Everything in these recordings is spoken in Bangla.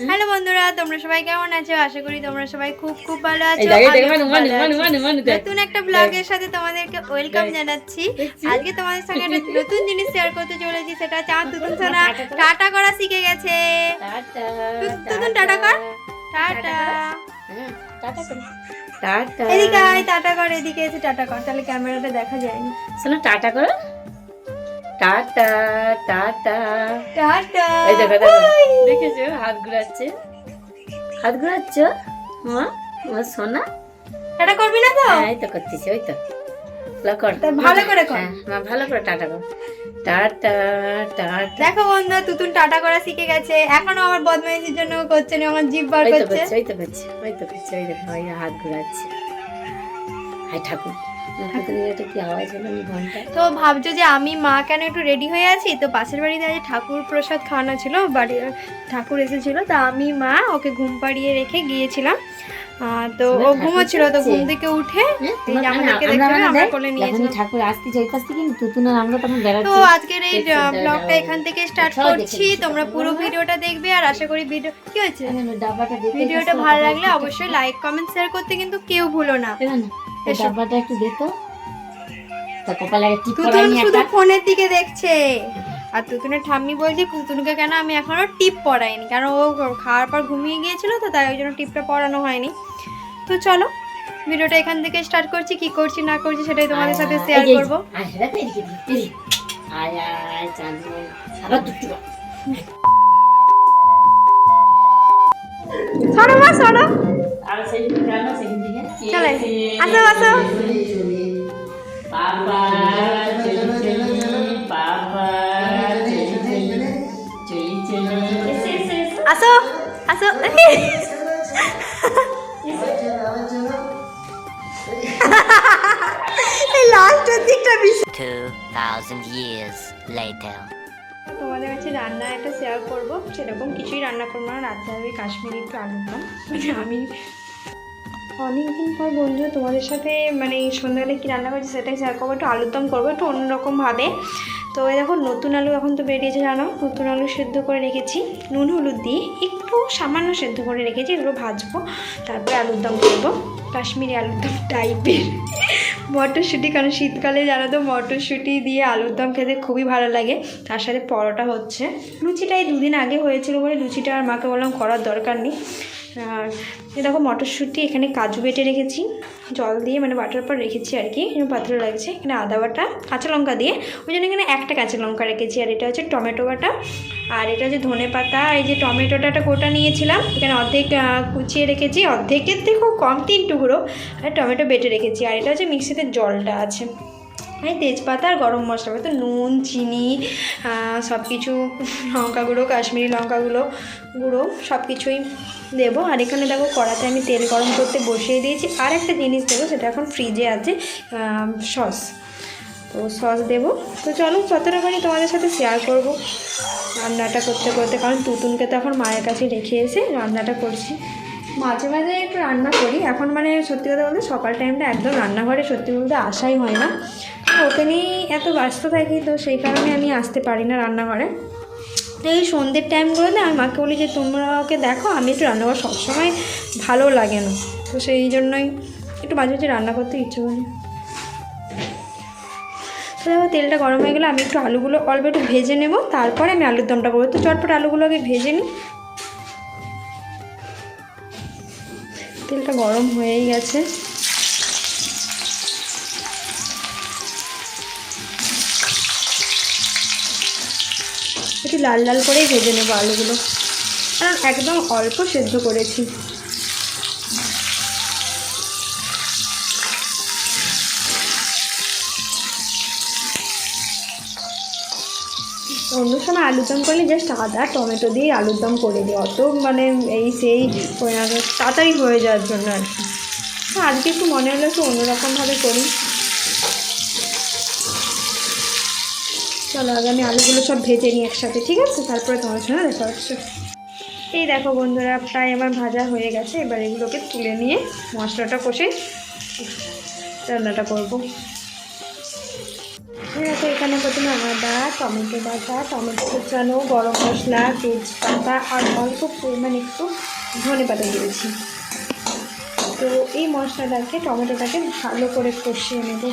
হ্যালো বন্ধুরা তোমরা সবাই কেমন আছো? আশা করি তোমরা সবাই খুব খুব ভালো আছো। নতুন একটা ব্লগের সাথে তোমাদেরকে ওয়েলকাম জানাচ্ছি। আজকে তোমাদের সঙ্গে একটা নতুন জিনিস শেয়ার করতে চলেছি সেটা হচ্ছে আমার তুতুন সোনা টাটা করা। শিখে গেছে। টাটা, তুতুন টাটা কর। টাটা। হ্যাঁ, টাটা করো। টাটা। এদিকে আয় টাটা কর এদিকে এসে টাটা কর তাহলে ক্যামেরাটা দেখা যায়নি শোনো, টাটা করো। Tata, tata. টাটা এই দেখো, দেখো। দেখেছ? হাত ঘুরাচ্ছে। হাত ঘুরাচ্ছ? মা, মা সোনা? টাটা করবি না তো হ্যাঁ, এই তো করতেছি, ওই তো। ভালো করে কর। হ্যাঁ, মা, ভালো করে টাটা কর। দেখো বন্ধু তুতুন টাটা করা শিখে গেছে। এখনও আমার বদমাইশির জন্য করছে না আমার জিভ বার ওই তো করছে। ওই তো করছে, ওই তো করছে, ওই দেখো, ওই হাত ঘুরাচ্ছে। হাই ঠাকুর তো ভাবছ যে আমি মা কেন একটু রেডি হয়ে আছি? তো পাশের বাড়িতে আজ ঠাকুর প্রসাদ খাওয়ানো ছিল বাড়ি ঠাকুর এসেছিল তা আমি মা ওকে ঘুম পাড়িয়ে রেখে গিয়েছিলাম। তো ও ঘুমোচ্ছিল তো ঘুম থেকে উঠে হ্যাঁ, আমরা- আমাদেরকে দেখতে কোলে ঠাকুর থেকে তখন তো আজকের এই ব্লগটা এখান থেকে স্টার্ট করছি। তোমরা পুরো ভিডিওটা দেখবে আর আশা করি ভিডিও কি হয়েছে? ভিডিওটা ভালো লাগলে অবশ্যই লাইক কমেন্ট শেয়ার করতে কিন্তু কেউ ভুলো না। ডাব্বাটা একটু তো। কপালে টিপ পরাইনি শুধু ফোনের দিকে দেখছে। আর তুতুনের ঠাম্মি বলছে তুতুনকে কেন আমি এখনও টিপ পরাইনি কারণ ও খাওয়ার পর ঘুমিয়ে গিয়েছিল তো তাই ওই জন্য টিপটা পরানো হয়নি তো চলো ভিডিওটা এখান থেকে স্টার্ট করছি কি করছি না করছি সেটাই তোমাদের সাথে শেয়ার করব। সরো মা সরো। চলে আসো আসো আসো আসো। এই লাস্টের দিকটা বেশি। 2,000 years later. তোমাদের কাছে রান্না একটা শেয়ার করব। সেরকম কিছুই রান্না করব না রাত্রে আমি কাশ্মীরি একটু আলুর দম আমি অনেকদিন পর বন্ধু তোমাদের সাথে মানে সন্ধ্যাবেলা কী রান্না করছি সেটাই শেয়ার করব। একটু আলুর দম করব একটু অন্যরকমভাবে তো দেখো, নতুন আলু এখন তো বেরিয়েছে, জানো? নতুন আলু সেদ্ধ করে রেখেছি। নুন, হলুদ দিয়ে একটু সামান্য সেদ্ধ করে রেখেছি, এগুলো ভাজবো। তারপরে আলুর দম করব। কাশ্মীরি আলুর দম টাইপের মটরশুঁটি, কারণ শীতকালে জানো তো, মটরশুঁটি দিয়ে আলুর দম খেতে খুবই ভালো লাগে। তার সাথে পরোটা হচ্ছে। লুচিটা এই দুদিন আগে হয়েছিল বলে লুচিটা আর মাকে বললাম করার দরকার নেই। আর দেখো মটরশুঁটি, এখানে কাজু বেটে রেখেছি। জল দিয়ে মানে বাটার পর রেখেছি আর কি। পাত্র লাগছে। এখানে আদা বাটা, কাঁচা লঙ্কা দিয়ে। ওই জন্য এখানে একটা কাঁচা লঙ্কা রেখেছি। আর এটা হচ্ছে টমেটো বাটা। আর এটা হচ্ছে ধনে পাতা। এই যে টমেটোটা একটা গোটা নিয়েছিলাম। এখানে অর্ধেক কুচিয়ে রেখেছি। অর্ধেকের থেকে খুব কম, তিন টুকরো। আর টমেটো বেটে রেখেছি। আর এটা হচ্ছে মিক্সিতে জলটা আছে। এই তেজপাতা আর গরম মশলা তো নুন, চিনি সব কিছু লঙ্কা গুঁড়ো কাশ্মীরি লঙ্কা গুঁড়ো সব কিছুই দেবো। আর এখানে দেখো কড়াতে আমি তেল গরম করতে বসিয়ে দিয়েছি। আর একটা জিনিস দেবো, সেটা এখন ফ্রিজে আছে সস তো সস দেবো। তো চলো, যতটা পারি তোমাদের সাথে শেয়ার করব রান্নাটা করতে করতে। কারণ তুতুনকে তো এখন মায়ের কাছে রেখে এসে রান্নাটা করছি। মাঝে মাঝে একটু রান্না করি। এখন মানে সত্যি কথা বলতে সকাল টাইমটা একদম রান্নাঘরে সত্যি বলতে আসাই হয় না। নিয়েই এত ব্যস্ত থাকি তো সেই কারণে আমি আসতে পারি না রান্নাঘরে। তো এই সন্ধ্যের টাইমগুলোতে আমি মাকে বলি যে, তোমরা ওকে দেখো, আমি একটু রান্নাঘর সবসময় ভালো লাগে না। তো সেই জন্যই একটু মাঝে মাঝে রান্না করতে ইচ্ছে করি তো তেলটা গরম হয়ে গেলে আমি একটু আলুগুলো অল্প একটু ভেজে নেব। তারপরে আমি আলুর দমটা করব। তো চটপট আলুগুলোকে ভেজে নিই। তেলটা গরম হয়েই গেছে। একটু লাল লাল করেই ভেজে নেব আলুগুলো। কারণ একদম অল্প সেদ্ধ করেছি। অন্য সময় আলুর দম করলে জাস্ট আদা, টমেটো দিয়ে আলুর দম করে দিই। অত মানে এই সেই তাড়াতাড়ি হয়ে যাওয়ার জন্য আর কি। আজকে একটু মনে হলো একটু অন্যরকমভাবে করি। চলো আগে আমি আলুগুলো সব ভেজে নিই একসাথে, ঠিক আছে? তারপরে তোমার সঙ্গে দেখা হচ্ছে। এই দেখো বন্ধুরা, প্রায় আমার ভাজা হয়ে গেছে। এবার এগুলোকে তুলে নিয়ে মশলাটা কষে রান্নাটা করব। দেখো এখানে প্রথমে আদা, টমেটো বাটা, টমেটো কুচানো, গরম মশলা, তেজপাতা, আর অল্প পরিমাণ একটু ধনে পাতা দিয়েছি। তো এই মশলাটাকে, টমেটোটাকে ভালো করে কষিয়ে নেব।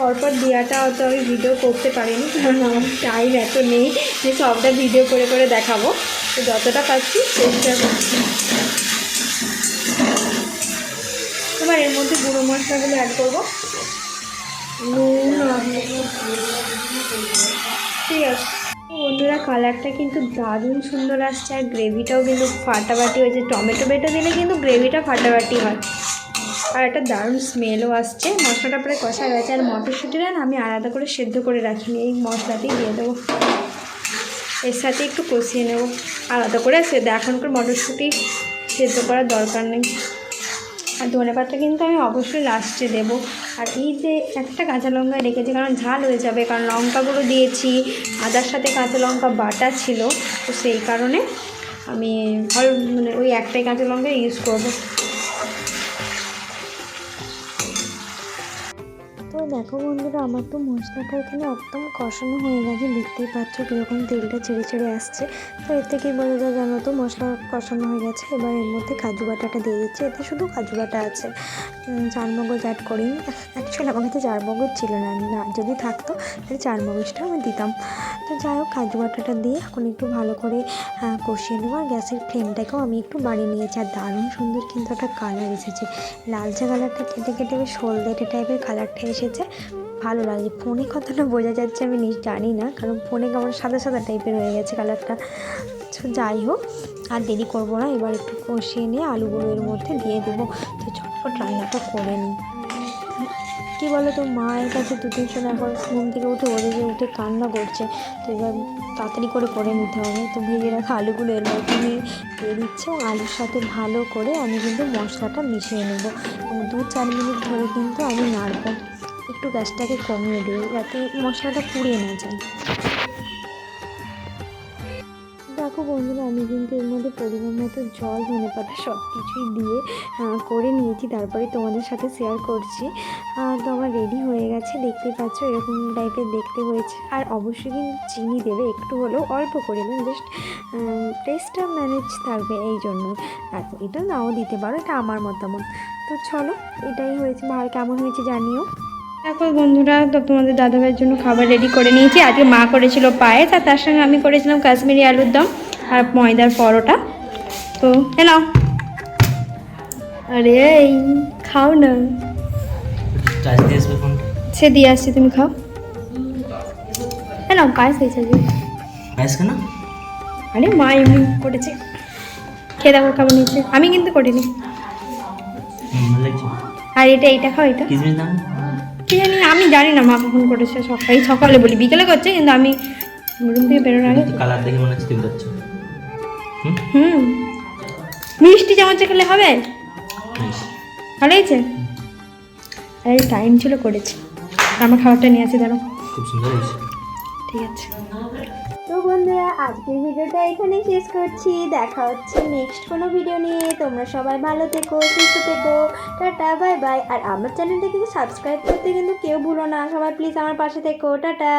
পরপর দেওয়াটা অত আমি ভিডিও করতে পারিনি, কারণ আমার টাইম এত নেই যে সবটা ভিডিও করে করে দেখাবো। তো যতটা পাচ্ছি চেষ্টা করছি। এবার এর মধ্যে গুঁড়ো মশলাগুলো অ্যাড করব। নুন, ঠিক আছে। বন্ধুরা কালারটা কিন্তু দারুণ সুন্দর আসছে, আর গ্রেভিটাও কিন্তু ফাটাফাটি হয়েছে। টমেটো বেটা দিলে কিন্তু গ্রেভিটা ফাটাফাটি হয়। আর একটা দারুণ স্মেলও আসছে। মশলাটা প্রায় কষা গেছে। আর মটরশুঁটিটা আমি আলাদা করে সেদ্ধ করে রাখিনি। এই মশলাতেই দিয়ে দেবো। এর সাথে একটু কষিয়ে নেব। আলাদা করে সেদ্ধ এখনকার মটরশুঁটি সেদ্ধ করার দরকার নেই। আর ধনে পাতা কিন্তু আমি অবশ্যই লাস্টে দেবো। আর এই যে একটা কাঁচা লঙ্কা রেখেছি, কারণ ঝাল হয়ে যাবে। কারণ লঙ্কাগুলো দিয়েছি, আদার সাথে কাঁচা লঙ্কা বাটা ছিল। তো সেই কারণে আমি মানে ওই একটাই কাঁচা লঙ্কা ইউজ করব। দেখো বন্ধুরা, আমার তো মশলাটা এখানে একদম কষানো হয়ে গেছে। দেখতেই পাচ্ছ কীরকম তেলটা ছেড়ে ছেড়ে আসছে। তো এর থেকেই বোঝা যায় জানো তো, মশলা কষানো হয়ে গেছে। এবার এর মধ্যে কাজু বাটাটা দিয়ে দিচ্ছি। এতে শুধু কাজু বাটা আছে। চার মগজ অ্যাড করিনি অ্যাকচুয়ালি আমার কাছে চার মগজ ছিল না। না, যদি থাকতো, তাহলে চার মগজটা আমি দিতাম। তো যাই হোক, কাজু বাটাটা দিয়ে এখন একটু ভালো করে কষিয়ে নেব। আর গ্যাসের ফ্লেমটাকেও আমি একটু বাড়িয়ে নিয়েছি। আর দারুণ সুন্দর কিন্তু একটা কালার এসেছে। লালচে কালারটা কেটে কেটে বেশ হলদেটে টাইপের কালারটা এসেছে। ভালো লাগছে ফোনে কতটা বোঝা যাচ্ছে আমি নিজ জানি না, কারণ ফোনে কেমন সাদা সাদা টাইপের হয়ে গেছে কালারটা তো যাই হোক, আর দেরি করব না, এবার একটু কষিয়ে নিয়ে আলুগুলো এর মধ্যে দিয়ে দেবো। তো ঝটপট রান্নাটা করে নিই। কী বলো তো মায়ের কাছে দু তিনজন এখন ঘুম থেকে উঠে ওদের যে উঠে কান্না করছে। তো এবার তাড়াতাড়ি করে করে নিতে হবে। তো ভেজে রাখা আলুগুলো এর মধ্যে আমি দিয়ে দিচ্ছি আলুর সাথে ভালো করে আমি কিন্তু মশলাটা মিশিয়ে নেব। দু চার মিনিট ধরে কিন্তু আমি নাড়বো। একটু গ্যাসটাকে কমিয়ে দিই যাতে মশলাটা পুড়িয়ে না যায়। দেখো বন্ধুরা, আমি কিন্তু এর মধ্যে পরিমাণ মতো জল, ধনে পাতা সব কিছুই দিয়ে করে নিয়েছি। তারপরে তোমাদের সাথে শেয়ার করছি। তো আমার রেডি হয়ে গেছে দেখতে পাচ্ছ এরকম টাইপের দেখতে হয়েছে। আর অবশ্যই কিন্তু চিনি দেবে, একটু হলেও অল্প করে দেবে। জাস্ট টেস্টটা ম্যানেজ থাকবে এই জন্য। আর এটা নাও দিতে পারো, এটা আমার মতামত। তো চলো, এটাই হয়েছে। ভালো কেমন হয়েছে জানিও। দেখো বন্ধুরা তো তোমাদের দাদাভাইয়ের জন্য খাবার রেডি করে নিয়েছি। আজকে মা করেছিল পায়েস আর তার সঙ্গে আমি করেছিলাম কাশ্মীরি আলুর দম আর ময়দার পরোটা। তো নাও। আরে এই খাও না। সে দিয়ে আসছি তুমি খাও। এ নাও পায়েস হয়েছে কেন? আরে মা এমনি করেছে। খেয়ে দেখো কেমন হয়েছে। আমি কিন্তু করিনি। আর এটা এইটা খাও এটা। কিসমিস দাম কি জানি আমি জানি না মা কখন করেছে। সকালে সকালে বলি বিকেলে করছে কিন্তু আমি রুম থেকে বেরোনোর আগে কালার দেখে মনে হচ্ছে তুমি হুম? মিষ্টি মিষ্টি চামচে খেলে হবে? ভালো হয়েছে? এই টাইম ছিল করেছি। আমার খাবারটা নিয়ে আসি দাঁড়ো খুব সুন্দর হয়েছে। ঠিক আছে। তো বন্ধুরা, আজকের ভিডিওটা এখানে শেষ করছি। দেখা হচ্ছে নেক্সট কোনো ভিডিও নিয়ে। তোমরা সবাই ভালো থেকো, সুস্থ থেকো। টাটা বাই বাই আর আমার চ্যানেলটা কিন্তু সাবস্ক্রাইব করতে কিন্তু কেউ ভুলো না। সবাই প্লিজ আমার পাশে থেকো। টাটা।